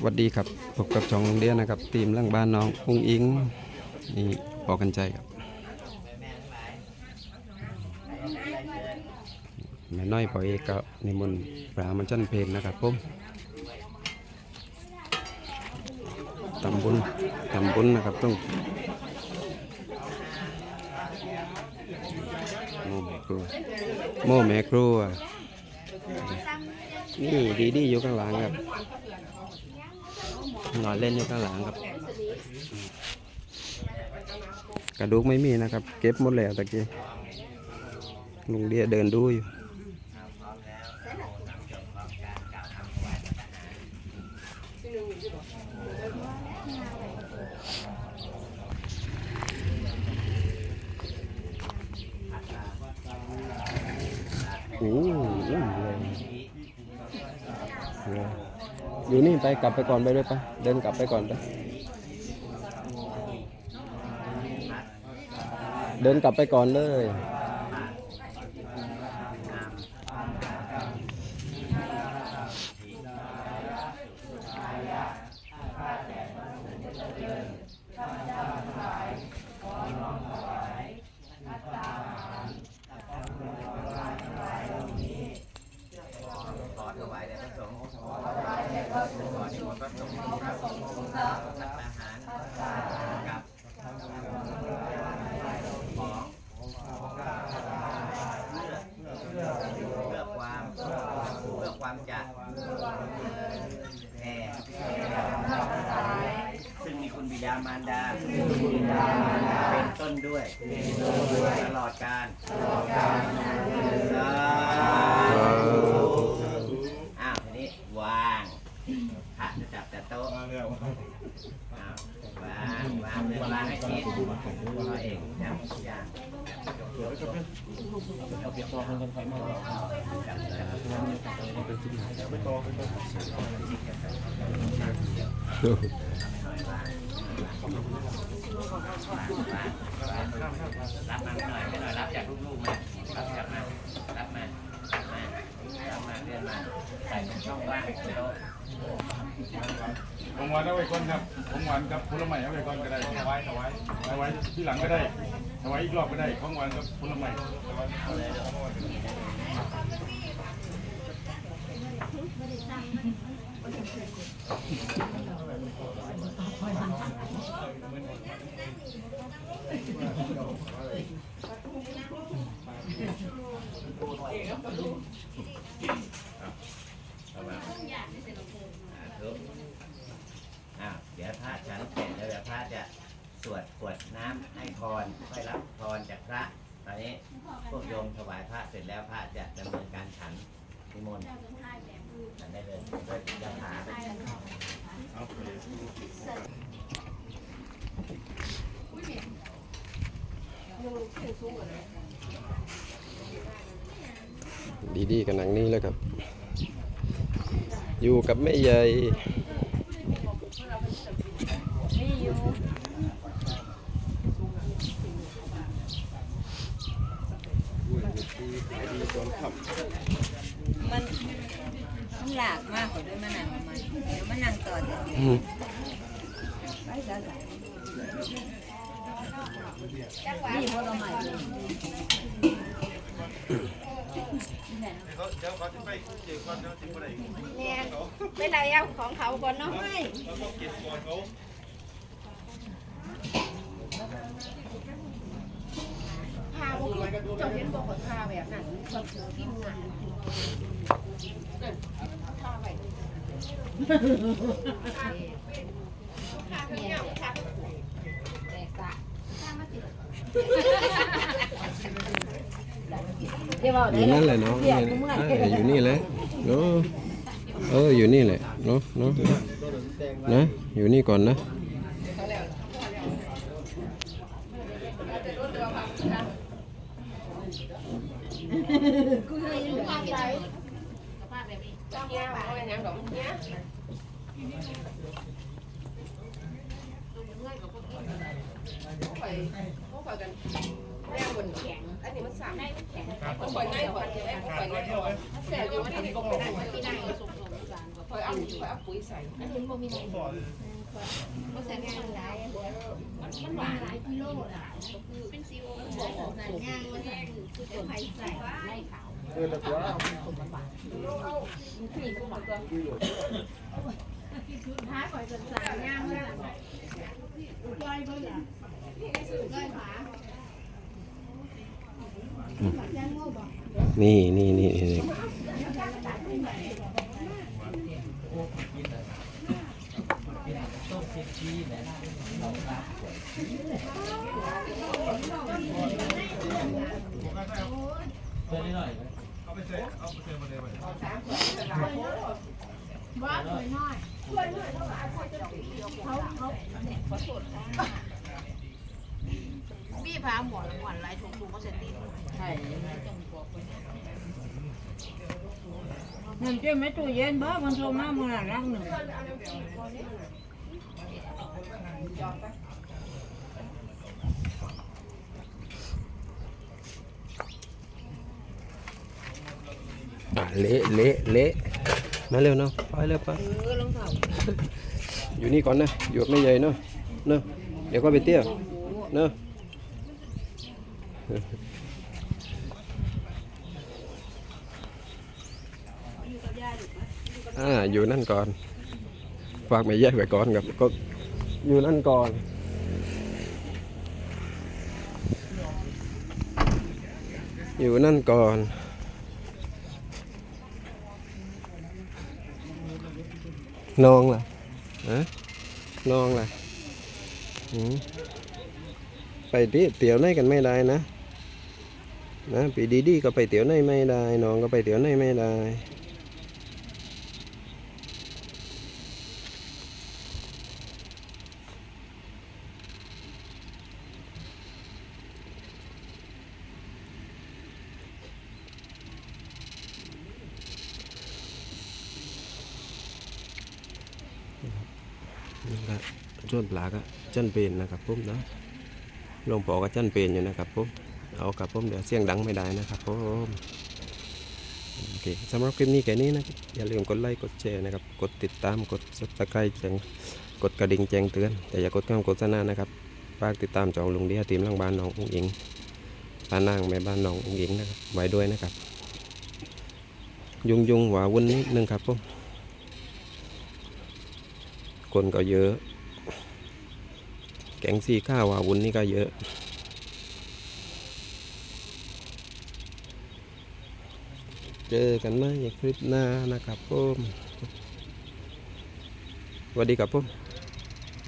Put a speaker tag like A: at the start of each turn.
A: สวัสดีครับพบกับช่องโรงเรียนนะครับทีมหล่างบ้านน้องอุ้งอิงนี่บอกกันใจครับแม่น้อยปอเอกก็นิมนต์พระมาจันเพลงนะครับผมตำบุญตำบุญนะครับต้องโมแมครูโมแมครูอะนี่ดีดีอยู่ข้างหลังครับ นอนเล่นอยู่ข้างหลังครับ กระดูกไม่มีนะครับ เก็บหมดแล้วตะกี้ลุงเดียเดินดูอยู่โอ้ อยู่นี่ไปกลับไปก่อนไปด้วยไปเดินกลับไปก่อนไปเดินกลับไปก่อนเลย
B: ขอถวายแด่พระสงฆ์ขอ ขอนิมนต์พระสงฆ์รับอาหารกับของเพื่อเพื่อความเพื่อความจัดแห่ซึ่งมีคุณบิดามารดาเป็นต้นด้วยตลอดการสาธุอ้าวทีนี้วาง ผักจะจับแต่โต๊ะอ้าววางวางเลยวางให้ชิดตัวเองจับอย่างเอาไปตอกมันกันไฟมาจับเลยรับมาหน่อยไม่หน่อยรับจากลูกๆมารับจากมารับมามารับมาเลื่อนมาใส่ช่องว่างโต๊ะ
C: ของหวานเอาไว้ก่อนครับของหวานกับผลไม้เอาไว้ก่อนก็ได้ถวายถวายถวายที่หลังก็ได้ถวายอีกรอบก็ได้ของหวานกับผลไม้ถวาย
B: เอาเลยเดี๋ยว อ้าวเดี๋ยวพระฉันเสร็จแล้วเดี๋ยวพระจะ สวดกวดน้ำให้พรค่อยรับพรจากพระ ตอนนี้พวกโยมถวายพระเสร็จแล้วพระจะดำเนินการฉันนิมนต์ฉันได้เลยโดยยาถา
A: ดีๆกันหนังนี้แล้วครับ อยู่กับแม่ใหญ่ดีตอนขับ
D: มันมันหลากมากกว่าด้วยมะนาวของมันเดี๋ยวมะนาวต่อ เดี๋ยว
A: อืม
D: ไปแล้วนี่พวกเราใหม่เลย
E: เนี่ยไม่ได้เอาของเขาก่อนเนาะพาบุกเจ้าเห็นบอกว่าพาแบบนั้นคนถือพิมพ์งานพาไป
A: อยู่นั่นแหละเนาะเนี่ยเอออยู่นี่แหละเนาะเอออยู่นี่แหละเนาะเนาะเนาะนะอยู่นี่ก่อนนะ
E: พาไปจ้องแง่เอาไว้ยังดอก เนี้ยไปเขาไปกันแม่บนแข็ง อันนี้มันสั่งเขาปล่อยง่ายกว่าใช่ไหมเขาปล่อยง่ายกว่าแต่อยู่ว่าทำกงไม่ได้ที่นั่งสุก คอยเอาคอยเอาปุ๋ยใส่
F: อันนี้บ่มีบ่บ่ใส่ งานหลายมันมันหวานหลาย บ่เอมันบอกออกงานงานว่าใส่คือต้นไผ่ใส่ไล่ขาวหาข่อยสั่นๆงามเลยย่อยเบิ่งย่อยผา
A: นี่นี่นี่นี่
F: ว่าสวยน้อยเขาเขาเนี่ยขอโทษค่ะพี่พาหมอนหวานหลายถุงถุงก็เสร็จดี
D: ใช่นั่นเจ้าไม่ตู้เย็นบ้ามันโทรมาเมื่อไหร่รักหนึ่ง
A: เละเละเละมาเร็วเนาะไปเร็วไป
D: เออรองเท้า
A: อยู่นี่ก่อนนะอยู่กับไม่ใหญ่เนาะเนาะเดี๋ยวก็ไปเตี้ยเนาะอ่าอยู่นั่นก่อนฝากไม่แยกไว้ก่อนกับก็อยู่นั่นก่อนอยู่นั่นก่อน นองล่ะฮะนองล่ะหืมไปดิเตี๋ยวไหนกันไม่ได้นะนะปีดีดีก็ไปเตี๋ยวไหนไม่ได้นองก็ไปเตี๋ยวไหนไม่ได้นี่ก็ ชวนปลาก็จันเป็นนะครับผมนะหลวงพ่อก็จันเป็นอยู่นะครับผมเอากับผมเดี๋ยวเสียงดังไม่ได้นะครับผมโอเคสำหรับคลิปนี้แค่นี้นะอย่าลืมกดไลค์กดแชร์นะครับกดติดตามกด subscribe แจ้งกดกระดิ่งแจ้งเตือนแต่อย่ากดข้ามโฆษณานะครับฝากติดตามจองลุงเดียทีมหลังบ้านน้องอุ้งอิงป้านางแม่บ้านน้องอุ้งอิงนะครับไว้ด้วยนะครับ ยุงยุงหวาวุ่นนิดนึงครับผมคนก็เยอะ แกงซีข้าววาวุ้นนี่ก็เยอะเจอกันไหมคลิปหน้านะครับผมสวัสดีครับผม